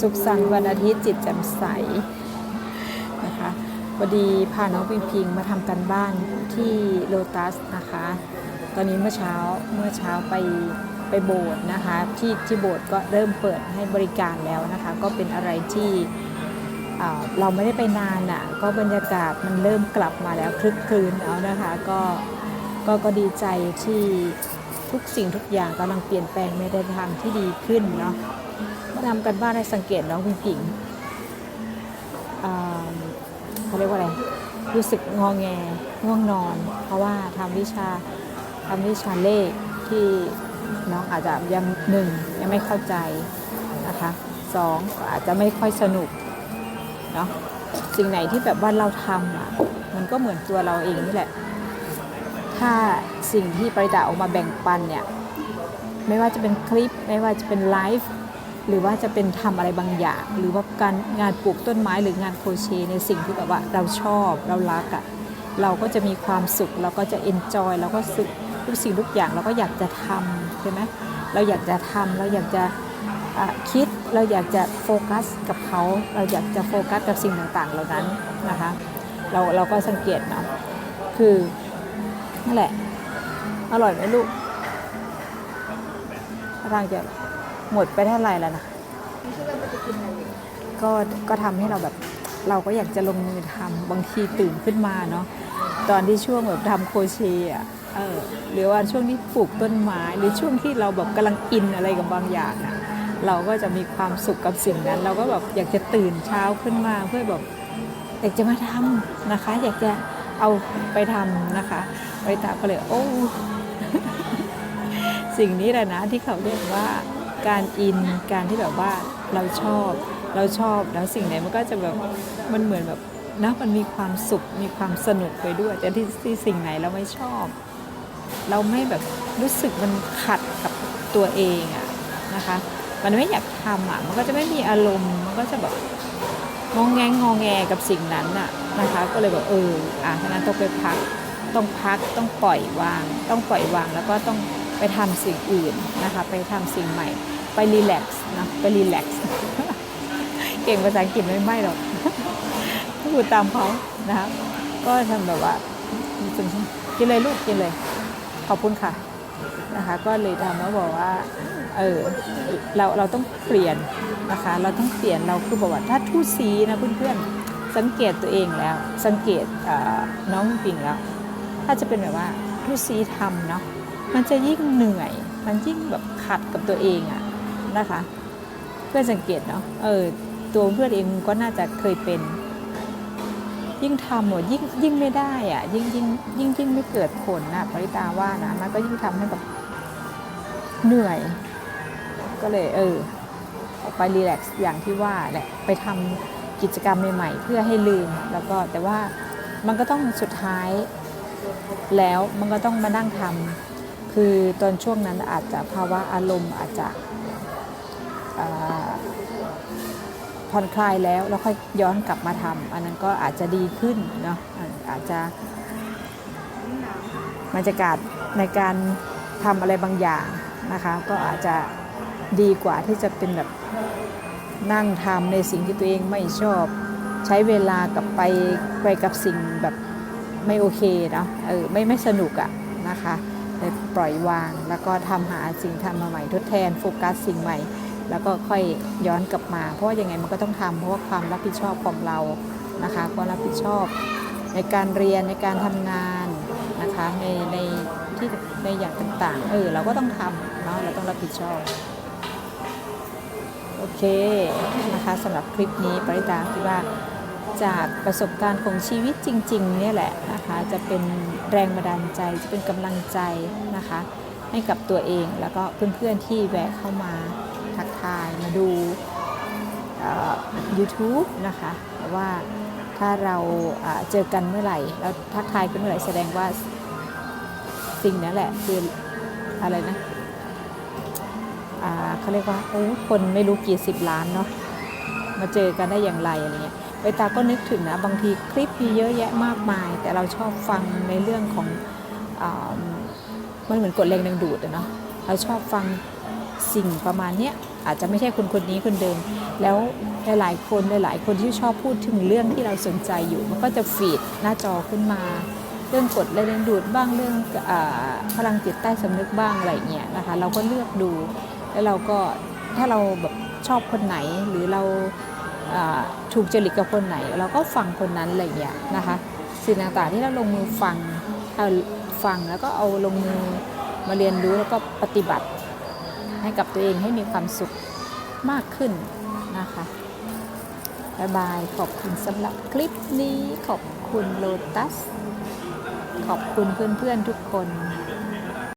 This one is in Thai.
สุขสันต์วันอาทิตย์จิตแจ่มใสนะคะพอดีพาน้องพิงพิงมาทำกันบ้านที่โลตัสนะคะ ตอนนี้เมื่อเช้าเมื่อเช้าไปไปโบสถ์นะคะ ที่ที่โบสถ์ก็เริ่มเปิดให้บริการแล้วนะคะ ก็เป็นอะไรที่เราไม่ได้ไปนานอะก็บรรยากาศมันเริ่มกลับมาแล้วคลึกคลืนแล้วนะคะก็ก็ก็ดีใจที่ทุกสิ่งทุกอย่างกำลังเปลี่ยนแปลงในทางที่ดีขึ้นเนาะ ทำกันบ้านให้สังเกตน้องพิงพิงเขาเรียกว่าอะไร รู้สึกงอแงง่วงนอน เพราะว่าทำวิชาทำวิชาเลขที่น้องอาจจะยังหนึ่งยังไม่เข้าใจนะคะสองอาจจะไม่ค่อยสนุกเนาะสิ่งไหนที่แบบว่าเราทำอะมันก็เหมือนตัวเราเองนี่แหละ ถ้าสิ่งที่ปริตาออกมาแบ่งปันเนี่ย ไม่ว่าจะเป็นคลิป ไม่ว่าจะเป็นไลฟ์ หรือว่าจะเป็นทำอะไรบางอย่าง หรือว่าการงานปลูกต้นไม้หรืองานโคเชในสิ่งที่แบบว่าเราชอบเรารักอะ่ะเราก็จะมีความสุขเราก็จะเอนจอยเราก็สึกทุกสิ่งทุกอย่างเราก็อยากจะทำใช่ไหมเราอยากจะทำเราอยากจะะคิดเราอยากจะโฟกัสกับเขา เราอยากจะโฟกัสกับสิ่งต่างๆ เหล่านั้นนะคะเราเราก็สังเกตเนาะคือนั่นแหละ อร่อยไหมลูกท่าทางจะ หมดไปเท่าไหร่แล้วนะ ก็ก็ทำให้เราแบบเราก็อยากจะลงมือทำบางทีตื่นขึ้นมาเนาะตอนที่ช่วงแบบทำโคเชอะเออหรือว่าช่วงที่ปลูกต้นไม้ หรือช่วงที่เราแบบกำลังอินอะไรกับบางอย่างอะเราก็จะมีความสุขกับสิ่งนั้น เราก็แบบอยากจะตื่นเช้าขึ้นมาเพื่อแบบอยากจะมาทำนะคะ อยากจะเอาไปทำนะคะ ไปตาก็เลยโอ้สิ่งนี้แหละนะที่เขาเรียกว่า การอินการที่แบบว่าเราชอบ เราชอบแล้วสิ่งไหนมันก็จะแบบมันเหมือนแบบนะมันมีความสุขมีความสนุกไปด้วย แต่ที่ที่สิ่งไหนเราไม่ชอบ เราไม่แบบรู้สึกมันขัดกับตัวเองอะนะคะ มันไม่อยากทำอะมันก็จะไม่มีอารมณ์มันก็จะแบบงองแงงงอแงกับสิ่งนั้นอะนะคะ ก็เลยแบบเอออะฉะนั้นต้องไปพักต้องพักต้องปล่อยวาง ต้องปล่อยวางแล้วก็ต้องไปทำสิ่งอื่นนะคะ ไปทำสิ่งใหม่ ไปรีแลกซ์นะไปรีแลกซ์เก่งภาษาอังกฤษไม่ไม่หรอกพูดตามเขานะคะก็ทำแบบว่ากินเลยลูกกินเลย ขอบคุณค่ะนะคะ ก็เลยทำแล้วบอกว่าเออเราเราต้องเปลี่ยนนะคะ เราต้องเปลี่ยนเราคือบอกว่าถ้าทูตซีนะเพื่อนๆสังเกตตัวเองแล้ว สังเกตเอ่อน้องปิงแล้ว ถ้าจะเป็นแบบว่าทูตซีทำเนาะมันจะยิ่งเหนื่อย มันยิ่งแบบขัดกับตัวเองอะ นะคะ เพื่อนสังเกตเนาะเออตัวเพื่อนเองก็น่าจะเคยเป็น ยิ่งทำหมดยิ่งยิ่งไม่ได้อะยิ่งยิ่งยิ่งยิ่งไม่เกิดผลนะปริตาว่านะมันก็ยิ่งทำให้แบบเหนื่อย ก็เลยเออออกไปรีแลกซ์อย่างที่ว่าแหละไปทำกิจกรรมใหม่ๆ เพื่อให้ลืมแล้วก็แต่ว่ามันก็ต้องสุดท้ายแล้วมันก็ต้องมานั่งทำคือตอนช่วงนั้นอาจจะภาวะอารมณ์อาจจะ ผ่อนคลายแล้วแล้วค่อยย้อนกลับมาทำอันนั้นก็อาจจะดีขึ้นเนาะอาอาจจะบรรยากาศในการทำอะไรบางอย่างนะคะ ก็อาจจะดีกว่าที่จะเป็นแบบนั่งทำในสิ่งที่ตัวเองไม่ชอบใช้เวลากับไปไปกับสิ่งแบบไม่โอเคเนาะเออไม่ไม่สนุกอะนะคะเลยปล่อยวางแล้วก็ทำหาสิ่งทำมาใหม่ทดแทนโฟกัสสิ่งใหม่ แล้วก็ค่อยย้อนกลับมา เพราะว่ายังไงมันก็ต้องทำเพราะว่าความรับผิดชอบของเรานะคะความรับผิดชอบในการเรียนในการทำงานนะคะในในที่ในอย่างต่างๆ เออเราก็ต้องทำเนาะเราต้องรับผิดชอบ โอเคนะคะสำหรับคลิปนี้ปริตาคิดว่าจากประสบการณ์ของชีวิตจริงๆเนี่ยแหละนะคะจะเป็นแรงบันดาลใจจะเป็นกำลังใจนะคะ ให้กับตัวเอง แล้วก็เพื่อนๆที่แวะเข้ามาทักทายมาดู YouTube นะคะว่าถ้าเราเจอกันเมื่อไหร่ แล้วทักทายกันเมื่อไหร่แสดงว่าสิ่งนั้นแหละคืออะไรนะเขาเรียกว่าโอ้คนไม่รู้กี่สิบล้านเนาะมาเจอกันได้อย่างไรอะไรเงี้ยใบตาก็นึกถึงนะ บางทีคลิปมีเยอะแยะมากมาย แต่เราชอบฟังในเรื่องของอ มันเหมือนกดแรงดึงดูดอะเนาะเราชอบฟังสิ่งประมาณเนี้ยอาจจะไม่ใช่คนคนนี้คนเดิม แล้วหลายๆคนหลายๆคนที่ชอบพูดถึงเรื่องที่เราสนใจอยู่ มันก็จะฟีดหน้าจอขึ้นมา เรื่องกฎแรงดูดบ้างเรื่องอพลังจิตใต้สำนึกบ้างอะไรเงี้ยนะคะเราก็เลือกดู แล้วเราก็ถ้าเราแบบชอบคนไหนหรือเราถูกจริตกับคนไหน เราก็ฟังคนนั้นอะไรเงี้ยนะคะ สิ่งต่างๆที่เราลงมือฟังเอา ฟังแล้วก็เอาลงมือมาเรียนรู้แล้วก็ปฏิบัติให้กับตัวเองให้มีความสุขมากขึ้นนะคะบายบาย ขอบคุณสำหรับคลิปนี้ ขอบคุณโลตัส ขอบคุณเพื่อนๆทุกคน